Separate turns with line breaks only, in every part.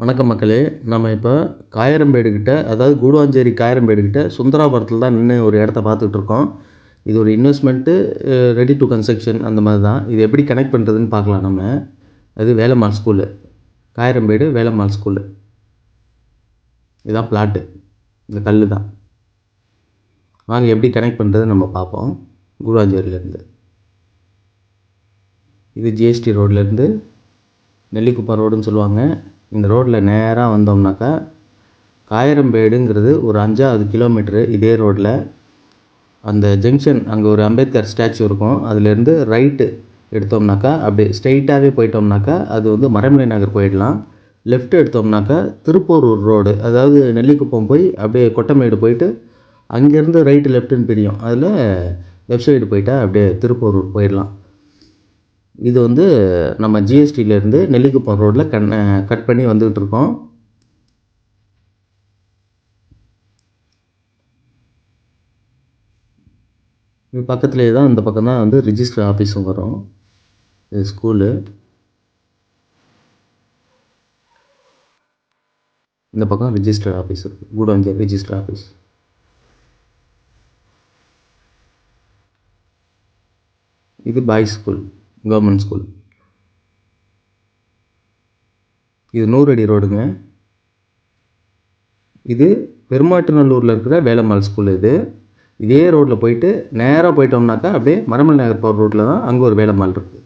வணக்கம் மக்களே. நம்ம இப்போ காயரம்பேடுக்கிட்ட அதாவது கூடுவாஞ்சேரி காயரம்பேடுக்கிட்ட சுந்தராபுரத்தில் தான் நின்று ஒரு இடத்த பார்த்துட்டு இருக்கோம். இது ஒரு இன்வெஸ்ட்மெண்ட்டு ரெடி டு கன்ஸ்ட்ரக்ஷன் அந்த மாதிரி தான். இது எப்படி கனெக்ட் பண்ணுறதுன்னு பார்க்கலாம் நம்ம. அது வேலம்மாள் ஸ்கூலு காயரம்பேடு வேலம்மாள் ஸ்கூலு இதுதான் பிளாட்டு இந்த கல் தான். வாங்க எப்படி கனெக்ட் பண்ணுறதுன்னு நம்ம பார்ப்போம். கூடுவாஞ்சேரியிலேருந்து. இது ஜிஎஸ்டி ரோட்லேருந்து நெல்லிக்குப்பம் ரோடுன்னு சொல்லுவாங்க. இந்த ரோட்டில் நேராக வந்தோம்னாக்கா காயரம்பேடுங்கிறது ஒரு அஞ்சாவது கிலோமீட்ரு இதே ரோட்டில் அந்த ஜங்ஷன் அங்கே ஒரு அம்பேத்கர் ஸ்டாச்சு இருக்கும். அதுலேருந்து ரைட்டு எடுத்தோம்னாக்கா அப்படியே ஸ்ட்ரெயிட்டாகவே போயிட்டோம்னாக்கா அது வந்து மறைமலை நகர் போயிடலாம். லெஃப்ட் எடுத்தோம்னாக்கா திருப்போரூர் ரோடு அதாவது நெல்லிக்குப்பம் போய் அப்படியே கொட்டமேடு போயிட்டு அங்கேருந்து ரைட்டு லெஃப்ட்டுன்னு பிரியும். அதில் லெஃப்ட் சைடு போயிட்டால் அப்படியே திருப்போரூர் போயிடலாம். இது வந்து நம்ம ஜிஎஸ்டியிலேருந்து நெல்லிக்குப்பம் ரோட்டில் கண் கட் பண்ணி வந்துக்கிட்டு இருக்கோம் இது பக்கத்துலேயே தான் இந்த பக்கம் தான் வந்து ரிஜிஸ்டர் ஆஃபீஸும் வரும். இது ஸ்கூலு இந்த பக்கம் ரிஜிஸ்டர் ஆஃபீஸ் இருக்குது கூடவஞ்சேரி ரிஜிஸ்டர் ஆஃபீஸ் இது பாய்ஸ் ஸ்கூல் கவர்மெண்ட் ஸ்கூல் இது நூறு அடி ரோடுங்க. இது பெருமாட்டுநல்லூரில் இருக்கிற வேலம்மாள் ஸ்கூல் இது. இதே ரோட்டில் போயிட்டு நேராக போயிட்டோம்னாக்கா அப்படியே மரமல் நகர் போகிற ரோட்டில் தான் அங்கே ஒரு வேலம்மாள் இருக்குது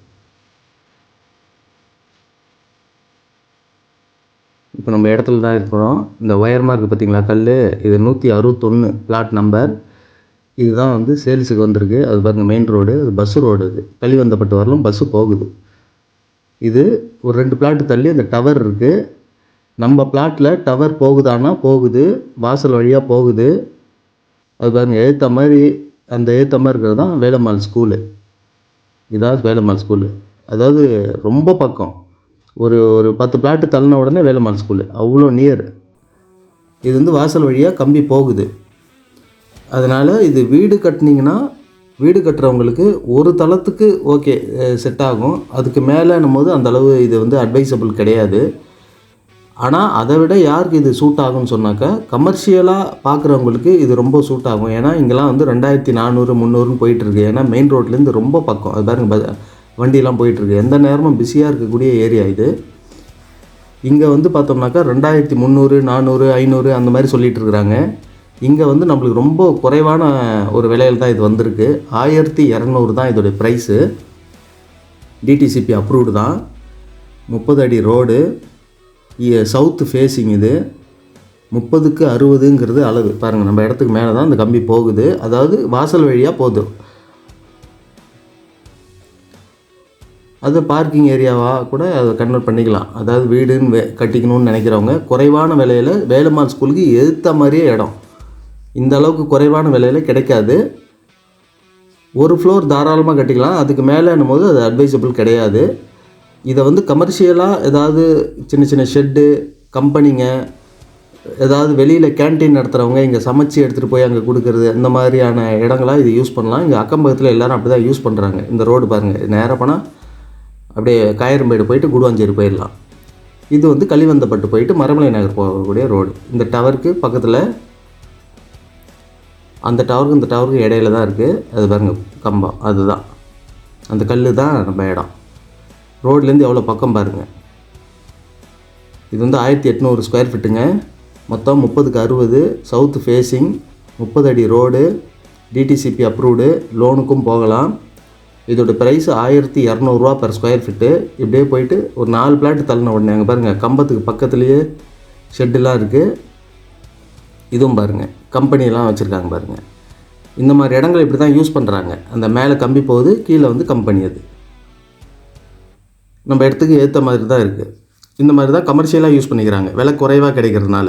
இப்போ நம்ம இடத்துல தான் இருக்கிறோம். இந்த ஒயர் மார்க் பார்த்தீங்களா கல் இது நூற்றி அறுபத்தொன்று பிளாட் நம்பர் இதுதான் வந்து சேல்ஸுக்கு வந்திருக்கு. அது பாருங்கள் மெயின் ரோடு அது பஸ்ஸு ரோடு இது. கலிவந்தப்பட்டு வரலும் பஸ்ஸு போகுது. இது ஒரு ரெண்டு பிளாட்டு தள்ளி அந்த டவர் இருக்குது நம்ம பிளாட்டில் டவர் போகுதானா? போகுது. வாசல் வழியாக போகுது. அது பாருங்கள் ஏற்ற மாதிரி அந்த ஏற்ற மாதிரி இருக்கிறது தான் வேலம்மாள் ஸ்கூலு இதான் வேலம்மாள் ஸ்கூலு அதாவது ரொம்ப பக்கம். ஒரு ஒரு பத்து பிளாட்டு தள்ளின உடனே வேலம்மாள் ஸ்கூலு அவ்வளோ நியர் இது வந்து வாசல் வழியாக கம்பி போகுது. அதனால் இது வீடு கட்டினீங்கன்னா வீடு கட்டுறவங்களுக்கு ஒரு தளத்துக்கு ஓகே செட் ஆகும். அதுக்கு மேலேனும் போது அந்த அளவு இது வந்து அட்வைசபிள் கிடையாது. ஆனால் அதை விட யாருக்கு இது சூட் ஆகும்னு சொன்னாக்கா கமர்ஷியலாக பார்க்குறவங்களுக்கு இது ரொம்ப சூட் ஆகும். ஏன்னா இங்கெல்லாம் வந்து ரெண்டாயிரத்தி நானூறு முந்நூறுன்னு போயிட்டுருக்கு. ஏன்னா மெயின் ரோட்லேருந்து ரொம்ப பக்கம். அது பாருங்க ப- வண்டிலாம் போயிட்டுருக்கு. எந்த நேரமும் பிஸியாக இருக்கக்கூடிய ஏரியா இது. இங்கே வந்து பார்த்தோம்னாக்கா ரெண்டாயிரத்தி முந்நூறு நானூறு ஐநூறு அந்த மாதிரி சொல்லிகிட்டு இருக்கிறாங்க இங்கே வந்து நம்மளுக்கு ரொம்ப குறைவான ஒரு விலையில் தான் இது வந்திருக்கு. ஆயிரத்தி இரநூறு தான் இதோடைய ப்ரைஸு டிடிசிபி அப்ரூவ்டு தான். முப்பது அடி ரோடு சவுத்து ஃபேஸிங் இது. முப்பதுக்கு அறுபதுங்கிறது அளவு. பாருங்கள் நம்ம இடத்துக்கு மேலே தான் இந்த கம்பி போகுது. அதாவது வாசல் வழியாக போகுது அது பார்க்கிங் ஏரியாவாக கூட அதை கன்வெர்ட் பண்ணிக்கலாம். அதாவது வீடுன்னு வே கட்டிக்கணும்னு நினைக்கிறவங்க குறைவான விலையில் வேலுமான் ஸ்கூலுக்கு எதிர்த்த மாதிரியே இடம். இந்த அளவுக்கு குறைவான விலையில் கிடைக்காது. ஒரு ஃப்ளோர் தாராளமாக கட்டிக்கலாம். அதுக்கு மேலேனும் போது அது அட்வைசபிள் கிடையாது. இதை வந்து கமர்ஷியலாக ஏதாவது சின்ன சின்ன ஷெட்டு கம்பெனிங்க ஏதாவது வெளியில் கேண்டீன் நடத்துகிறவங்க இங்கே சமைச்சு எடுத்துகிட்டு போய் அங்கே கொடுக்குறது அந்த மாதிரியான இடங்களாக இது யூஸ் பண்ணலாம். இங்கே அக்கம் பக்கத்தில் எல்லோரும் அப்படி தான் யூஸ் பண்ணுறாங்க இந்த ரோடு பாருங்கள் நேராக போனால் அப்படியே காயரம்பேடு போயிட்டு குடுவாஞ்சேரி போயிடலாம். இது வந்து களிவந்தப்பட்டு போயிட்டு மரமலை நகர் போகக்கூடிய ரோடு இந்த டவருக்கு பக்கத்தில் அந்த டவருக்கு இந்த டவருக்கு இடையில தான் இருக்குது அது பாருங்க கம்பம் அதுதான். அந்த கல் தான் நம்ம இடம். ரோட்லேருந்து எவ்வளோ பக்கம் பாருங்கள் இது வந்து ஆயிரத்தி எட்நூறு ஸ்கொயர் ஃபீட்டுங்க மொத்தம் முப்பதுக்கு அறுபது சவுத் ஃபேஸிங் முப்பது அடி ரோடு டிடிசிபி அப்ரூவ்டு லோனுக்கும் போகலாம். இதோட ப்ரைஸ் ஆயிரத்தி இரநூறுவா பர் ஸ்கொயர் ஃபீட்டு இப்படியே போயிட்டு ஒரு நாலு பிளாட் தள்ளின உடனே அங்கே பாருங்கள் கம்பத்துக்கு பக்கத்துலேயே ஷெட்டுலாம் இருக்குது இதுவும் பாருங்கள் கம்பெனிலாம் வச்சுருக்காங்க பாருங்கள் இந்த மாதிரி இடங்கள் இப்படி தான் யூஸ் பண்ணுறாங்க அந்த மேலே கம்பி போகுது கீழே வந்து கம்பெனி அது. நம்ம இடத்துக்கு ஏற்ற மாதிரி தான் இருக்குது இந்த மாதிரி தான் கமர்ஷியலாக யூஸ் பண்ணிக்கிறாங்க. விலை குறைவாக கிடைக்கிறதுனால.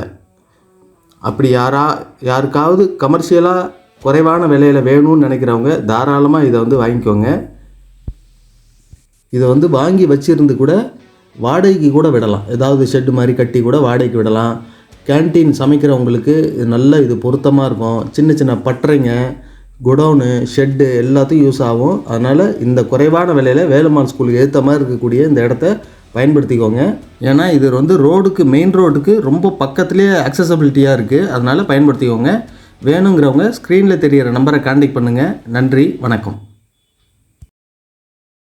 அப்படி யாரா யாருக்காவது கமர்ஷியலாக குறைவான விலையில் வேணும்னு நினைக்கிறவங்க தாராளமாக இதை வந்து வாங்கிக்கோங்க. இதை வந்து வாங்கி வச்சுருந்து கூட வாடகைக்கு கூட விடலாம். ஏதாவது ஷெட்டு மாதிரி கட்டி கூட வாடகைக்கு விடலாம். கேண்டீன் சமைக்கிறவங்களுக்கு இது நல்ல இது பொருத்தமாக இருக்கும். சின்ன சின்ன பட்டறைங்க குடோனு ஷெட்டு எல்லாத்தையும் யூஸ் ஆகும். அதனால் இந்த குறைவான விலையில் வேலுமான் ஸ்கூலுக்கு ஏற்ற மாதிரி இருக்கக்கூடிய இந்த இடத்த பயன்படுத்திக்கோங்க. ஏன்னா இது வந்து ரோடுக்கு மெயின் ரோடுக்கு ரொம்ப பக்கத்துலேயே அக்சசபிலிட்டியாக இருக்குது அதனால் பயன்படுத்திக்கோங்க. வேணுங்கிறவங்க ஸ்க்ரீனில் தெரிகிற நம்பரை காண்டாக்ட் பண்ணுங்கள் நன்றி வணக்கம்.